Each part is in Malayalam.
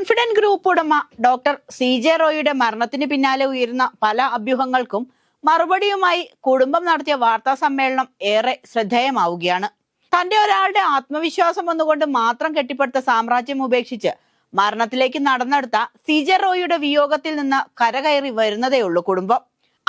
കോൺഫിഡന്റ് ഗ്രൂപ്പ് ഉടമ ഡോക്ടർ സി ജെ റോയിയുടെ മരണത്തിന് പിന്നാലെ ഉയരുന്ന പല അഭ്യൂഹങ്ങൾക്കും മറുപടിയുമായി കുടുംബം നടത്തിയ വാർത്താ സമ്മേളനം ഏറെ ശ്രദ്ധേയമാവുകയാണ്. തന്റെ ഒരാളുടെ ആത്മവിശ്വാസം ഒന്നുകൊണ്ട് മാത്രം കെട്ടിപ്പടുത്ത സാമ്രാജ്യം ഉപേക്ഷിച്ച് മരണത്തിലേക്ക് നടന്നെടുത്ത സി ജെ റോയിയുടെ വിയോഗത്തിൽ നിന്ന് കരകയറി വരുന്നതേയുള്ളൂ കുടുംബം.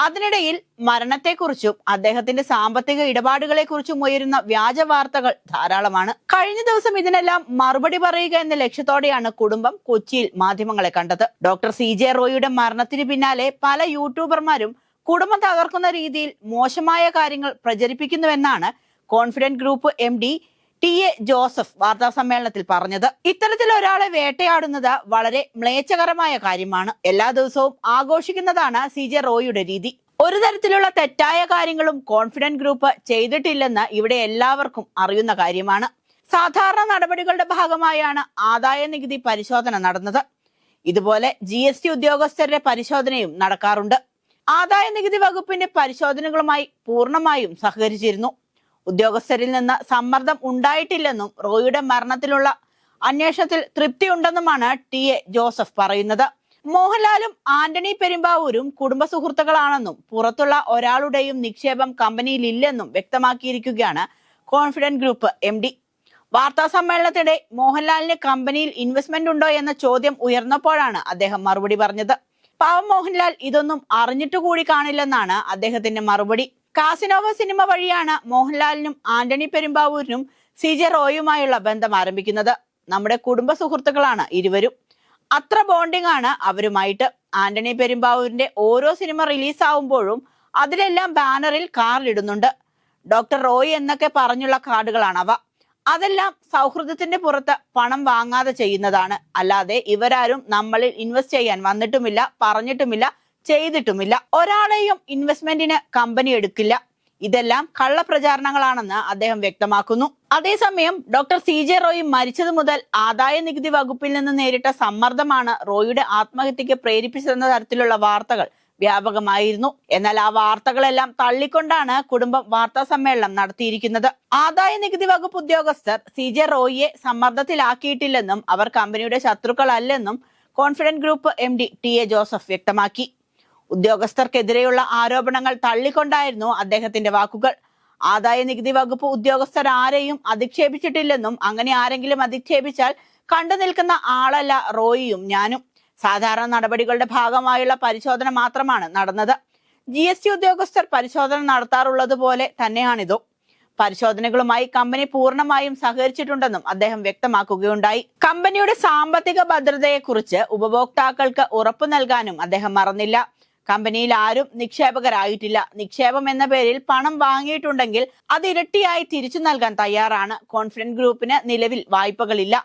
അതിനിടയിൽ മരണത്തെക്കുറിച്ചും അദ്ദേഹത്തിന്റെ സാമ്പത്തിക ഇടപാടുകളെക്കുറിച്ചും ഉയരുന്ന വ്യാജ വാർത്തകൾ ധാരാളമാണ്. കഴിഞ്ഞ ദിവസം ഇതിനെല്ലാം മറുപടി പറയുക എന്ന ലക്ഷ്യത്തോടെയാണ് കുടുംബം കൊച്ചിയിൽ മാധ്യമങ്ങളെ കണ്ടത്. ഡോക്ടർ സി ജെ റോയിയുടെ മരണത്തിന് പിന്നാലെ പല യൂട്യൂബർമാരും കുടുംബം തകർക്കുന്ന രീതിയിൽ മോശമായ കാര്യങ്ങൾ പ്രചരിപ്പിക്കുന്നുവെന്നാണ് confident group M T A Joseph വാർത്താ സമ്മേളനത്തിൽ പറഞ്ഞത് ഇത്തരത്തിൽ ഒരാളെ വേട്ടയാടുന്നത് വളരെ മ്ലേച്ഛകരമായ കാര്യമാണ്. എല്ലാ ദിവസവും ആഘോഷിക്കുന്നതാണ് സി ജെ റോയിയുടെ രീതി. ഒരു തരത്തിലുള്ള തെറ്റായ കാര്യങ്ങളും കോൺഫിഡന്റ് ഗ്രൂപ്പ് ചെയ്തിട്ടില്ലെന്ന് ഇവിടെ എല്ലാവർക്കും അറിയുന്ന കാര്യമാണ്. സാധാരണ നടപടികളുടെ ഭാഗമായാണ് ആദായ നികുതി പരിശോധന നടന്നത്. ഇതുപോലെ ജി എസ് ടി ഉദ്യോഗസ്ഥരുടെ പരിശോധനയും നടക്കാറുണ്ട്. ആദായ നികുതി വകുപ്പിന്റെ പരിശോധനകളുമായി പൂർണമായും സഹകരിച്ചിരുന്നു. ഉദ്യോഗസ്ഥരിൽ നിന്ന് സമ്മർദ്ദം ഉണ്ടായിട്ടില്ലെന്നും റോയിയുടെ മരണത്തിലുള്ള അന്വേഷണത്തിൽ തൃപ്തിയുണ്ടെന്നുമാണ് ടി എ ജോസഫ് പറയുന്നത്. മോഹൻലാലും ആന്റണി പെരുമ്പാവൂരും കുടുംബ സുഹൃത്തുക്കളാണെന്നും പുറത്തുള്ള ഒരാളുടെയും നിക്ഷേപം കമ്പനിയിൽ ഇല്ലെന്നും വ്യക്തമാക്കിയിരിക്കുകയാണ് കോൺഫിഡന്റ് ഗ്രൂപ്പ് എം ഡി. വാർത്താ സമ്മേളനത്തിനിടെ മോഹൻലാലിന് കമ്പനിയിൽ ഇൻവെസ്റ്റ്മെന്റ് ഉണ്ടോ എന്ന ചോദ്യം ഉയർന്നപ്പോഴാണ് അദ്ദേഹം മറുപടി പറഞ്ഞത്. പാവം മോഹൻലാൽ ഇതൊന്നും അറിഞ്ഞിട്ടുകൂടി കാണില്ലെന്നാണ് അദ്ദേഹത്തിന്റെ മറുപടി. കാസിനോവ സിനിമ വഴിയാണ് മോഹൻലാലിനും ആന്റണി പെരുമ്പാവൂരിനും സി ജെ റോയുമായുള്ള ബന്ധം ആരംഭിക്കുന്നത്. നമ്മുടെ കുടുംബ സുഹൃത്തുക്കളാണ് ഇരുവരും. അത്ര ബോണ്ടിംഗ് ആണ് അവരുമായിട്ട്. ആന്റണി പെരുമ്പാവൂരിന്റെ ഓരോ സിനിമ റിലീസ് ആവുമ്പോഴും അതിലെല്ലാം ബാനറിൽ കാറിലിടുന്നുണ്ട് ഡോക്ടർ റോയ് എന്നൊക്കെ പറഞ്ഞുള്ള കാർഡുകളാണവ അതെല്ലാം സൗഹൃദത്തിന്റെ പുറത്ത് പണം വാങ്ങാതെ ചെയ്യുന്നതാണ്. അല്ലാതെ ഇവരാരും നമ്മളിൽ ഇൻവെസ്റ്റ് ചെയ്യാൻ വന്നിട്ടുമില്ല പറഞ്ഞിട്ടുമില്ല ചെയ്തിട്ടുമില്ല. ഒരാളെയും ഇൻവെസ്റ്റ്മെന്റിന് കമ്പനി എടുക്കില്ല. ഇതെല്ലാം കള്ളപ്രചാരണങ്ങളാണെന്ന് അദ്ദേഹം വ്യക്തമാക്കുന്നു. അതേസമയം ഡോക്ടർ സി ജെ റോയി മരിച്ചത് മുതൽ ആദായ നികുതി വകുപ്പിൽ നിന്ന് നേരിട്ട സമ്മർദ്ദമാണ് റോയിയുടെ ആത്മഹത്യക്ക് പ്രേരിപ്പിച്ചതെന്ന തരത്തിലുള്ള വാർത്തകൾ വ്യാപകമായിരുന്നു. എന്നാൽ ആ വാർത്തകളെല്ലാം തള്ളിക്കൊണ്ടാണ് കുടുംബം വാർത്താ സമ്മേളനം നടത്തിയിരിക്കുന്നത്. ആദായ നികുതി വകുപ്പ് ഉദ്യോഗസ്ഥർ സി ജെ റോയിയെ സമ്മർദ്ദത്തിലാക്കിയിട്ടില്ലെന്നും അവർ കമ്പനിയുടെ ശത്രുക്കളല്ലെന്നും confident group M D T A Joseph വ്യക്തമാക്കി. ഉദ്യോഗസ്ഥർക്കെതിരെയുള്ള ആരോപണങ്ങൾ തള്ളിക്കൊണ്ടായിരുന്നു അദ്ദേഹത്തിന്റെ വാക്കുകൾ. ആദായ നികുതി വകുപ്പ് ഉദ്യോഗസ്ഥർ ആരെയും അധിക്ഷേപിച്ചിട്ടില്ലെന്നും അങ്ങനെ ആരെങ്കിലും അധിക്ഷേപിച്ചാൽ കണ്ടു നിൽക്കുന്ന ആളല്ല റോയിയും ഞാനും. സാധാരണ നടപടികളുടെ ഭാഗമായുള്ള പരിശോധന മാത്രമാണ് നടന്നത്. ജി എസ് ടി ഉദ്യോഗസ്ഥർ പരിശോധന നടത്താറുള്ളത് പോലെ തന്നെയാണിതും. പരിശോധനകളുമായി കമ്പനി പൂർണമായും സഹകരിച്ചിട്ടുണ്ടെന്നും അദ്ദേഹം വ്യക്തമാക്കുകയുണ്ടായി. കമ്പനിയുടെ സാമ്പത്തിക ഭദ്രതയെക്കുറിച്ച് ഉപഭോക്താക്കൾക്ക് ഉറപ്പു നൽകാനും അദ്ദേഹം മറന്നില്ല. കമ്പനിയിൽ ആരും നിക്ഷേപകരായിട്ടില്ല. നിക്ഷേപം എന്ന പേരിൽ പണം വാങ്ങിയിട്ടുണ്ടെങ്കിൽ അത് ഇരട്ടിയായി തിരിച്ചു നൽകാൻ തയ്യാറാണ്. കോൺഫിഡന്റ് ഗ്രൂപ്പിന് നിലവിൽ വായ്പകളില്ല.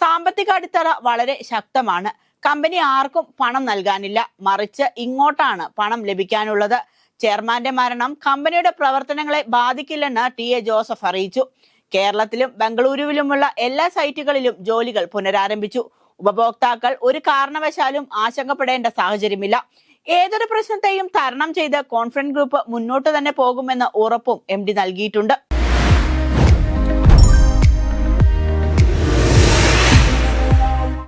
സാമ്പത്തിക അടിത്തറ വളരെ ശക്തമാണ്. കമ്പനി ആർക്കും പണം നൽകാനില്ല. മറിച്ച് ഇങ്ങോട്ടാണ് പണം ലഭിക്കാനുള്ളത്. ചെയർമാന്റെ മരണം കമ്പനിയുടെ പ്രവർത്തനങ്ങളെ ബാധിക്കില്ലെന്ന് ടി എ ജോസഫ് അറിയിച്ചു. കേരളത്തിലും ബംഗളൂരുവിലുമുള്ള എല്ലാ സൈറ്റുകളിലും ജോലികൾ പുനരാരംഭിച്ചു. ഉപഭോക്താക്കൾ ഒരു കാരണവശാലും ആശങ്കപ്പെടേണ്ട സാഹചര്യമില്ല. ഏതൊരു പ്രശ്നത്തെയും തരണം ചെയ്ത് കോൺഫിഡന്റ് ഗ്രൂപ്പ് മുന്നോട്ട് തന്നെ പോകുമെന്ന് ഉറപ്പും എം ഡി നൽകിയിട്ടുണ്ട്.